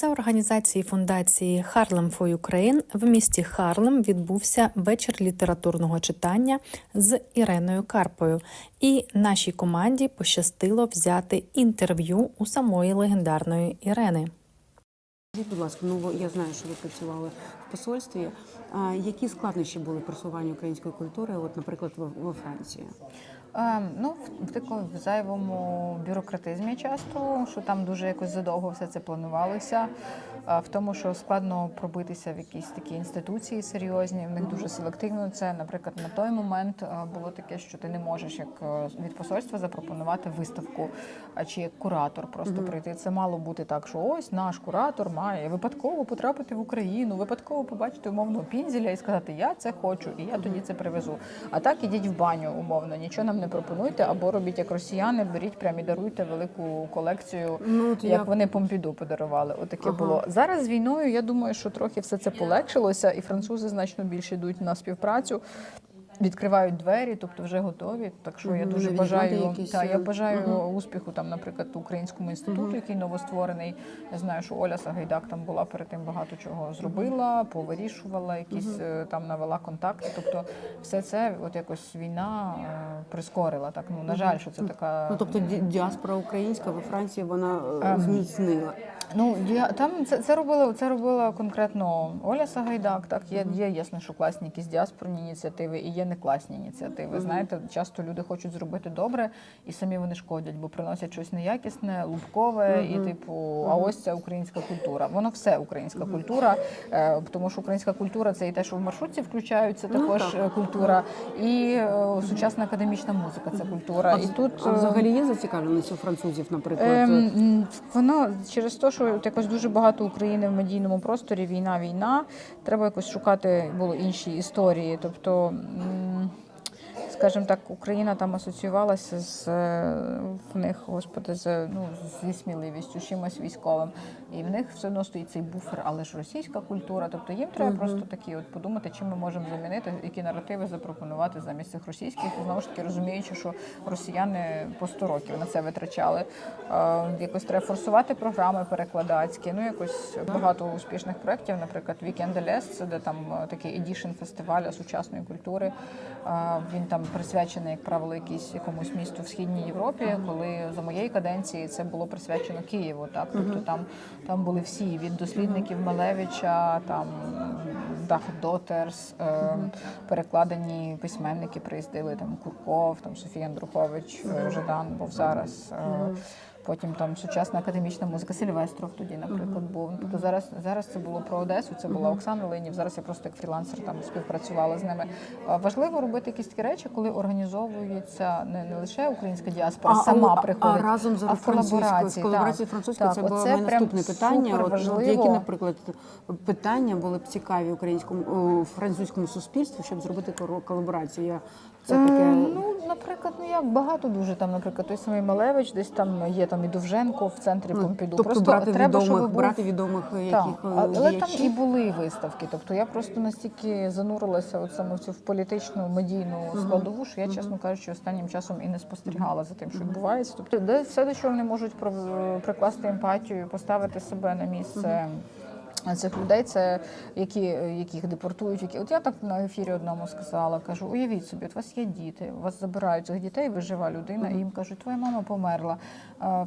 За організації фундації Harlem for Ukraine в місті Харлем відбувся вечір літературного читання з Іреною Карпою, і нашій команді пощастило взяти інтерв'ю у самої легендарної Ірени. Будь ласка, ну я знаю, що ви працювали в посольстві. А які складнощі були просування української культури, от, наприклад, во Франції? Ем, ну, в, в такому в зайвому бюрократизмі часто, що там дуже якось задовго все це планувалося. В тому, що складно пробитися в якісь такі інституції серйозні, в них дуже селективно. Це, наприклад, на той момент е, було таке, що ти не можеш як е, від посольства запропонувати виставку, а чи як куратор просто прийти. Це мало бути так, що ось наш куратор має випадково потрапити в Україну, випадково побачити умовно пінзеля і сказати, я це хочу, і я тоді це привезу. А так ідіть в баню, умовно, нічого нам не пропонуйте, або робіть як росіяни, беріть прям і даруйте велику колекцію, Ну, от як я- вони Помпіду подарували. Отаке Ага. було. Зараз з війною я думаю, що трохи все це полегшилося, і французи значно більше йдуть на співпрацю. Відкривають двері, тобто вже готові. Так що я дуже бажаю якісь, та, я е, бажаю успіху там, наприклад, українському інституту, який новостворений. Я знаю, що Оля Сагайдак там була перед тим багато чого зробила, повирішувала, якісь е, там навела контакти. Тобто, все це от якось війна е, прискорила. Так ну на жаль, що це така Ну тобто діаспора українська во Франції вона Ем. зміцнила. Ну я там це, це робила це робила конкретно Оля Сагайдак. Так є, є ясно, що класні якісь діаспорні ініціативи і є не класні ініціативи. Знаєте, часто люди хочуть зробити добре, і самі вони шкодять, бо приносять щось неякісне, лубкове, і типу, а ось це українська культура. Воно все українська культура, е, тому що українська культура це і те, що в маршрутці включають, це Ну, також е, культура, і е, сучасна академічна музика це культура. І тут взагалі є зацікавленість у французів, наприклад. Ем, воно через те, що якось дуже багато України в медійному просторі, війна, війна. Треба якось шукати було інші історії. Тобто, скажімо так, Україна там асоціювалася з е, в них, господи, з ну зі сміливістю, чимось військовим. І в них все одно стоїть цей буфер, але ж російська культура. Тобто їм треба просто такі от подумати, чим ми можемо замінити, які наративи запропонувати замість цих російських. І знову ж таки розуміючи, що росіяни по 100 років на це витрачали. Е, Якось треба форсувати програми перекладацькі. Ну якось багато успішних проєктів, наприклад, Weekend LS, це де там е, такий едішн фестиваля сучасної культури. Е, Він там присвячений, як правило, якійсь якомусь місту в східній Європі. Коли за моєї каденції це було присвячено Києву. Так, тобто там, там були всі від дослідників Малевича, там Дах Дотерс, е, перекладені письменники приїздили там Курков, там Софія Андрухович, Жидан Жадан був зараз. е, Потім там сучасна академічна музика Сильвестров тоді, наприклад, був. Тобто зараз зараз це було про Одесу. Це була Оксана Линів. Зараз я просто як фрілансер там співпрацювала з ними. Важливо робити якісь такі речі, коли організовується не, не лише українська діаспора, сама а, приходить, а разом з а в французькою колаборації. французькою це було моє наступне питання. От, які, наприклад, питання були б цікаві українському французькому суспільству, щоб зробити колаборацію? Я це таке. Ну, наприклад, ну як багато дуже там, наприклад, той самий Малевич, десь там є там і Довженко в центрі Ну, Помпіду. тобто Просто брати треба, щоб був... брати відомих яких е, але там і були виставки. Тобто я просто настільки занурилася от саме в цю в політичну медійну складову, що я, чесно кажучи, останнім часом і не спостерігала за тим, що відбувається. Тобто, де все, до чого вони можуть пров- прикласти емпатію, поставити себе на місце. Цих людей, це які, яких депортують, які от я так на ефірі одному сказала, кажу: уявіть собі, от у вас є діти, у вас забирають цих дітей, ви жива людина, і їм кажуть, твоя мама померла,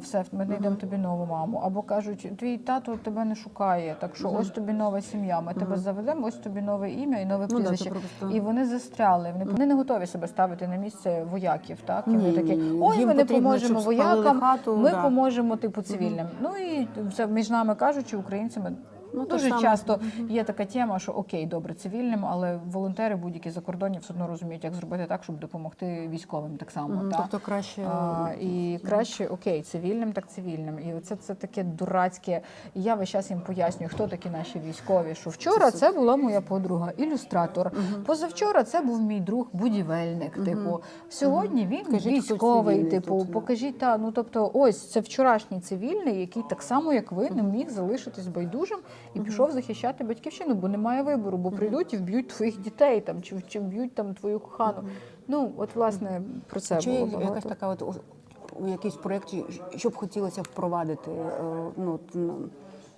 все, ми знайдемо тобі нову маму. Або кажуть, твій тато тебе не шукає, так що ось тобі нова сім'я, ми тебе заведемо, ось тобі нове ім'я і нове Ну прізвище. і вони застряли. Вони, не готові себе ставити на місце вояків. Так і вони такі, ой, ми не поможемо воякам, хату, ми да. поможемо типу цивільним. Ну і це між нами кажучи, українцями. Ну, Дуже саме. часто є така тема, що окей, добре, цивільним, але волонтери будь-які закордонні все одно розуміють, як зробити так, щоб допомогти військовим так само. Мгм, та? Тобто краще А, і краще окей, цивільним, так цивільним. І це, це таке дурацьке. І я весь час їм пояснюю, хто такі наші військові. Що вчора це була моя подруга, ілюстратор. Позавчора це був мій друг, будівельник. Типу, сьогодні він Покажіть, хто військовий. Типу, тут, покажіть та ну тобто, ось це вчорашній цивільний, який так само, як ви, не міг залишитись байдужим і пішов захищати батьківщину, бо немає вибору, бо прийдуть і вб'ють твоїх дітей там чи, чи вб'ють там твою кохану. Ну от власне про це Чи було багато. якась така от у- якійсь проєкті, що б хотілося впровадити? е, Ну,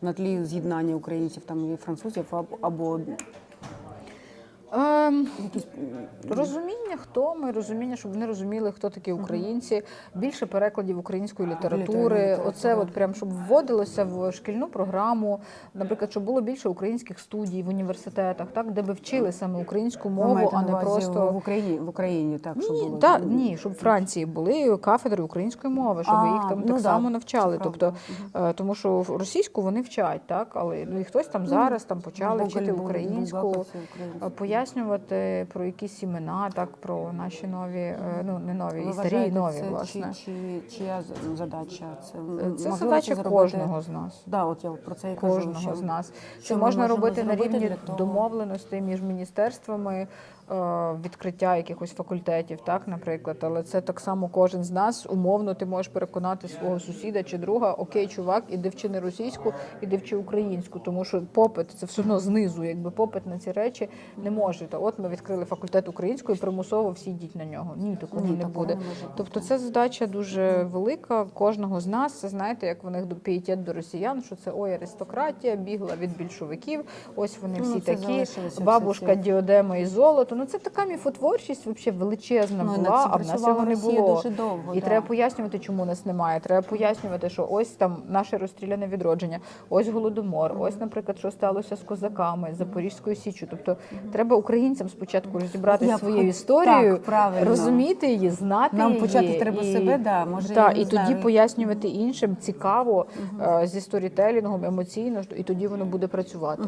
на тлі з'єднання українців там і французів, або Ем, Розуміння, хто ми, розуміння, щоб вони розуміли, хто такі українці, більше перекладів української літератури. Оце от прям щоб вводилося в шкільну програму, наприклад, щоб було більше українських студій в університетах, так де би вчили саме українську мову, а не просто в Україні в Україні, так що ні, було та, ні, щоб в Франції були кафедри української мови, щоб їх там ну так само навчали. Тобто, е, тому що російську вони вчать, так, але ну, і хтось там зараз там почали вчити українську. Це пояснювати про якісь імена, так про наші нові, е, ну не нові, Ви і старі, і нові, це власне. Чи, чи, чия задача? Це, Це можливо задача зробити- кожного з нас. Да, от я про це і кажу, Кожного що з нас. що Це можна робити на рівні домовленостей між міністерствами, е, відкриття якихось факультетів, так, наприклад. Але це так само кожен з нас. Умовно, ти можеш переконати свого сусіда чи друга, окей, чувак, іди вчи не російську, іди вчи українську, тому що попит це все одно знизу, якби попит на ці речі не може. Та от ми відкрили факультет української, примусово всі йдіть на нього. Ні, такого Ні, не такого буде. не може. Тобто це задача дуже велика кожного з нас. Це знаєте, як в них до пієтет до росіян, що це ой, аристократія бігла від більшовиків. Ось вони Ну, всі це такі. Бабушка діодема і золото. Ну це така міфотворчість, взагалі величезна Ну, була, а в нас його не було. дуже довго, і да. треба пояснювати, чому нас немає. Треба пояснювати, що ось там наше розстріляне відродження, ось голодомор, ось, наприклад, що сталося з козаками, з Запорізькою січчю. Тобто треба українцям спочатку розібратися Я хот- історією, так, розуміти її, знати Нам її. почати треба з себе, да, може, та, і тоді пояснювати іншим цікаво е, зі сторітелінгом, емоційно, і тоді воно буде працювати.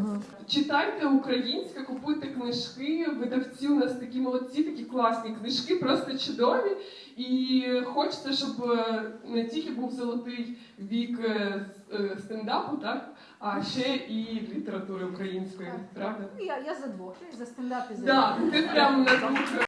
Читайте українське, купуйте книжки. Видавці у нас такі молодці, такі класні книжки, просто чудові. І хочеться, щоб е, не тільки був золотий вік с- е, стендапу, так, а ще і літератури української. Правда? Я, я за двох, за стендап і Так, ти прям на двох